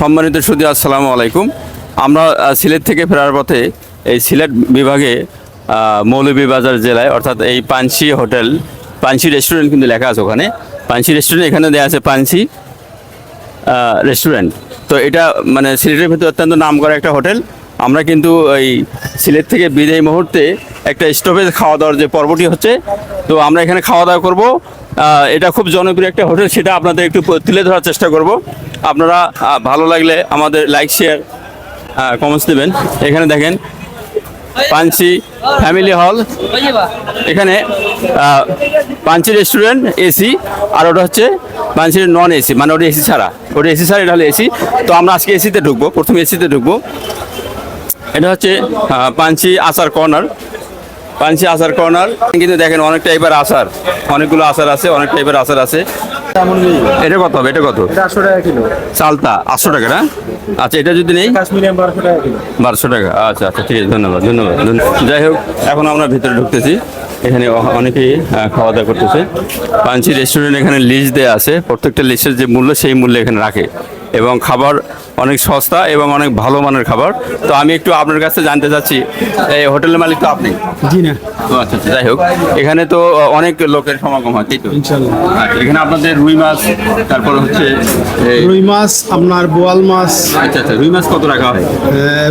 সম্মানিত সুদী, আসসালামু আলাইকুম। আমরা সিলেট থেকে ফেরার পথে এই সিলেট বিভাগে মৌলভীবাজার জেলায়, অর্থাৎ এই পানসি হোটেল, পানসি রেস্টুরেন্ট কিন্তু লেখা আছে ওখানে। পানসি রেস্টুরেন্ট এখানে দেওয়া আছে পানসি রেস্টুরেন্ট। তো এটা মানে সিলেটের ভিতরে অত্যন্ত নাম করা একটা হোটেল। আমরা কিন্তু এই সিলেট থেকে বিদায় মুহূর্তে একটা স্টপেজ খাওয়া দাওয়ার যে পর্বটি হচ্ছে তো আমরা এখানে খাওয়া দাওয়া করব। এটা খুব জনপ্রিয় একটা হোটেল, সেটা আপনাদের একটু তুলে ধরার চেষ্টা করব। আপনারা ভালো লাগলে আমাদের লাইক, শেয়ার কমেন্টস দেবেন। এখানে দেখেন, পাঞ্চি ফ্যামিলি হল। এখানে পাঞ্চি রেস্টুরেন্ট, এসি, আর ওটা হচ্ছে পাঞ্চির নন এসি মানে ওটা এসি ছাড়া। ওটা এসি ছাড়া এটা হলো এসি। তো আমরা আজকে এসিতে ঢুকবো, প্রথমে এসিতে ঢুকবো। এটা হচ্ছে পাঞ্চি আচার কর্নার। পাঞ্চি আচার কর্নার। কিন্তু দেখেন অনেক টাইপের আচার। অনেকগুলো আচার আছে অনেক টাইপের আচার আছে। এটা কত হবে? এটা কত? চারশো টাকা কিলো। চালতা আটশো টাকা না? আচ্ছা এটা যদি নেই? বারোশো টাকা আচ্ছা আচ্ছা ঠিক আছে ধন্যবাদ ধন্যবাদ। যাই হোক এখন আমরা ভিতরে ঢুকতেছি। এখানে অনেকেই খাওয়া দাওয়া করতেছে। পাঞ্চি রেস্টুরেন্ট এখানে লিস্ট দেওয়া আছে। প্রত্যেকটা লিস্টের যে মূল্য সেই মূল্য এখানে রাখে। এবং খাবার অনেক সস্তা এবং অনেক ভালো মানের খাবার তো আমি একটু আপনার কাছে জানতে চাচ্ছি এই হোটেলের মালিক তো আপনি জি না আচ্ছা আচ্ছা যাই হোক এখানে তো অনেক লোকের সমাগম হয় তাই তো আচ্ছা এখানে আপনাদের রুই মাছ তারপর হচ্ছে এই- রুই মাছ আপনার বোয়াল মাছ আচ্ছা আচ্ছা রুই মাছ কত রাখা হয়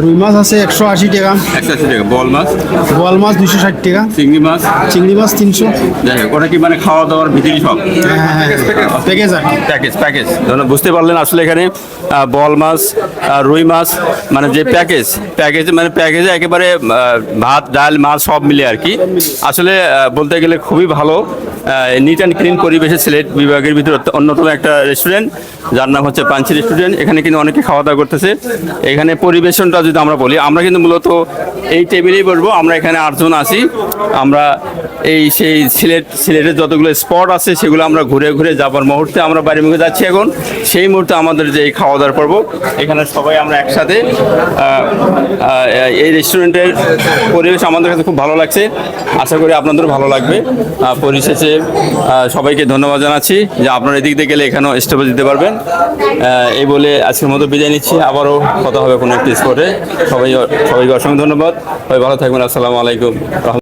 রুই মাছ আছে একশো আশি টাকা একশো আশি টাকা বল মাছ বোয়াল মাছ দুশো ষাট টাকা চিংড়ি মাছ চিংড়ি মাছ তিনশো যাই হোক ওটা কি মানে খাওয়া দাওয়ার ভিতরে সব হ্যাঁ হ্যাঁ প্যাকেজ আর কি। প্যাকেজ প্যাকেজ ধরুন বুঝতে পারলেন আসলে এখানে বল মাছ রুই মাছ মানে যে প্যাকেজ প্যাকেজ মানে প্যাকেজে একেবারে ভাত, ডাল, মাছ সব মিলে আর কি। আসলে বলতে গেলে খুবই ভালো। নিট অ্যান্ড ক্লিন পরিবেশে সিলেট বিভাগের ভিতরে অন্যতম একটা রেস্টুরেন্ট যার নাম হচ্ছে পাঞ্চি রেস্টুরেন্ট এখানে কিন্তু অনেকে খাওয়া দাওয়া করতেছে। এখানে পরিবেশনটা যদি আমরা বলি, আমরা কিন্তু মূলত এই টেবিলেই বসবো। আমরা এখানে আটজন আছি। আমরা এই সেই সিলেট, সিলেটের যতগুলো স্পট আছে, সেগুলো আমরা ঘুরে ঘুরে যাবার মুহূর্তে আমরা বাড়ির মুখে যাচ্ছি এখন। সেই মুহূর্তে আমাদের যে এই খাওয়া দাওয়ার পর্ব, এখানে সবাই আমরা একসাথে এই রেস্টুরেন্টের পরিবেশ আমাদের কাছে খুব ভালো লাগছে। আশা করি আপনাদেরও ভালো লাগবে। পরিশেষে সবাইকে ধন্যবাদ জানাচ্ছি যে আপনারা এদিক দিয়ে গেলে এখানেও স্টেপে দিতে পারবেন। এই বলে আজকের মতো বিদায় নিচ্ছি। আবারও কথা হবে কোনো একটি স্পটে সবাই সবাইকে অসংখ্য ধন্যবাদ। সবাই ভালো থাকবেন। আসসালামু আলাইকুম।